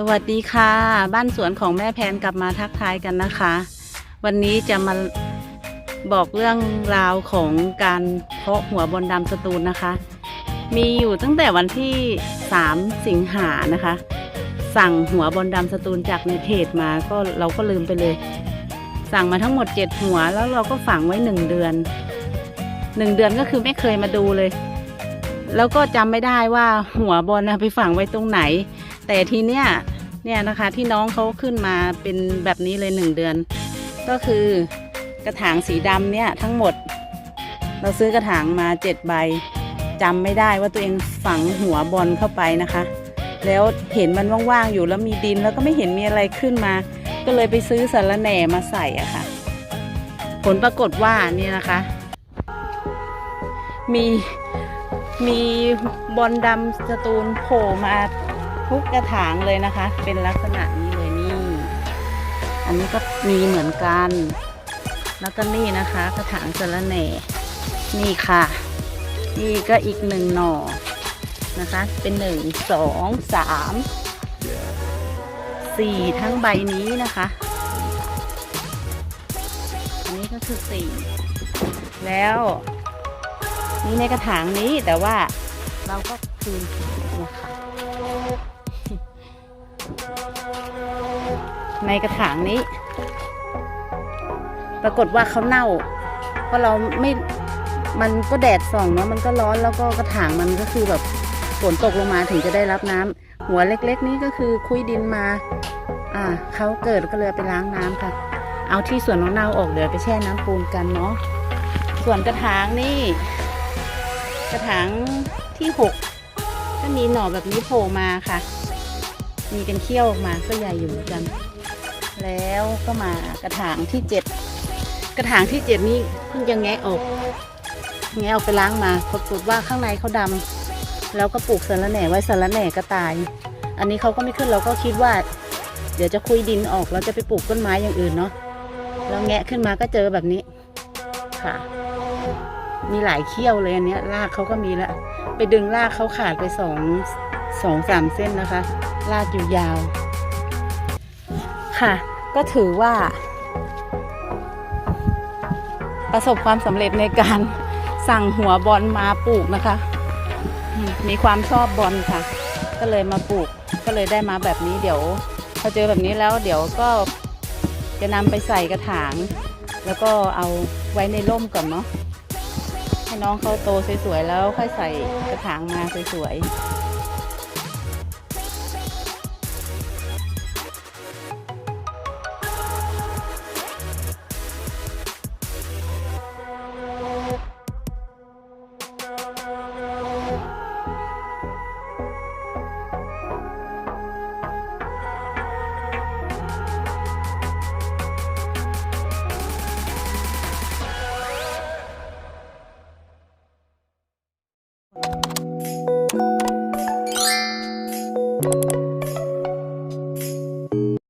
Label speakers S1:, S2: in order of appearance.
S1: สวัสดีค่ะ บ้านสวนของแม่แพนกลับมาทักทายกันนะคะ วันนี้จะมาบอกเรื่องราวของการเพาะหัวบอลดำสตูลนะคะ มีอยู่ตั้งแต่วันที่ 3 สิงหานะคะ สั่งหัวบอลดำสตูลจากในเพจมาก็เราก็ลืมไปเลย สั่งมาทั้งหมด 7 หัวแล้วเราก็ฝังไว้ 1 เดือน 1 เดือนก็คือไม่เคยมาดูเลย แล้วก็จำไม่ได้ว่าหัวบอลนะไปฝังไว้ตรงไหน แต่ทีเนี้ยเนี่ยนะคะที่น้องเขาขึ้นมาเป็นแบบนี้เลยหนึ่งเดือน ก็คือกระถางสีดำเนี่ยทั้งหมด เราซื้อกระถางมาเจ็ดใบจำไม่ได้ว่าตัวเองฝังหัวบอลเข้าไปนะคะ แล้วเห็นมันว่างๆอยู่แล้วมีดินแล้วก็ไม่เห็นมีอะไรขึ้นมา ก็เลยไปซื้อสารแหน่มาใส่อะค่ะ ผลปรากฏว่านี่นะคะ มีมีบอลดำสตูลโผล่มา ทุกกระถางเลยนะคะ เป็นลักษณะนี้เลยนี่ อันนี้ก็มีเหมือนกัน แล้วก็นี่นะคะ กระถางสะระแหน่นี่ค่ะ นี่ก็อีกหนึ่งหน่อนะคะ เป็นหนึ่งสองสามสี่ทั้งใบนี้นะคะ อันนี้ก็คือสี่แล้วนี่ในกระถางนี้แต่ว่าเราก็คืนนะคะ ในกระถางนี้ ปรากฏว่าเขาเน่า เพราะเราไม่มันก็แดดส่องเนาะมันก็ร้อนแล้วก็กระถางมันก็คือแบบฝนตกลงมาถึงจะได้รับน้ำหัวเล็กๆ นี้ก็คือคุยดินมา อ่าเขาเกิดก็เลยไปล้างน้ำค่ะ เอาที่ส่วนเน่าออกเดี๋ยวไปแช่น้ำปูนกันเนาะส่วนกระถางนี่ กระถางที่หกก็มีหน่อแบบนี้โผล่มาค่ะ มีเป็นเขี้ยวออกมาก็ใหญ่อยู่เหมือนกัน แล้วก็มากระถางที่เจ็ดกระถางที่เจ็ดนี่เพิ่งจะแงะออกแงะออกไปล้างมาปรากฏว่าข้างในเขาดำแล้วก็ปลูกสารแหน่ไว้สารแหน่ก็ตาย อันนี้เขาก็ไม่ขึ้นเราก็คิดว่า เดี๋ยวจะคุยดินออกแล้วจะไปปลูกต้นไม้อย่างอื่นเนาะแล้วแงะขึ้นมาก็เจอแบบนี้ค่ะ มีหลายเขี้ยวเลยอันนี้รากเขาก็มีแล้วไปดึงรากเขาขาดไปสองสองสามเส้นนะคะ รากอยู่ยาวค่ะ ก็ถือว่า ประสบความสำเร็จในการสั่งหัวบอลมาปลูกนะคะมมีความชอบบอลค่ะ ก็เลยมาปลูกก็เลยได้มาแบบนี้เดี๋ยวพอเจอแบบนี้แล้วเดี๋ยวก็จะนำไปใส่กระถาง แล้วก็เอาไว้ในร่มก่อนเนาะให้น้องเขาโตสวยๆแล้วค่อยใส่กระถางมาสวยๆ you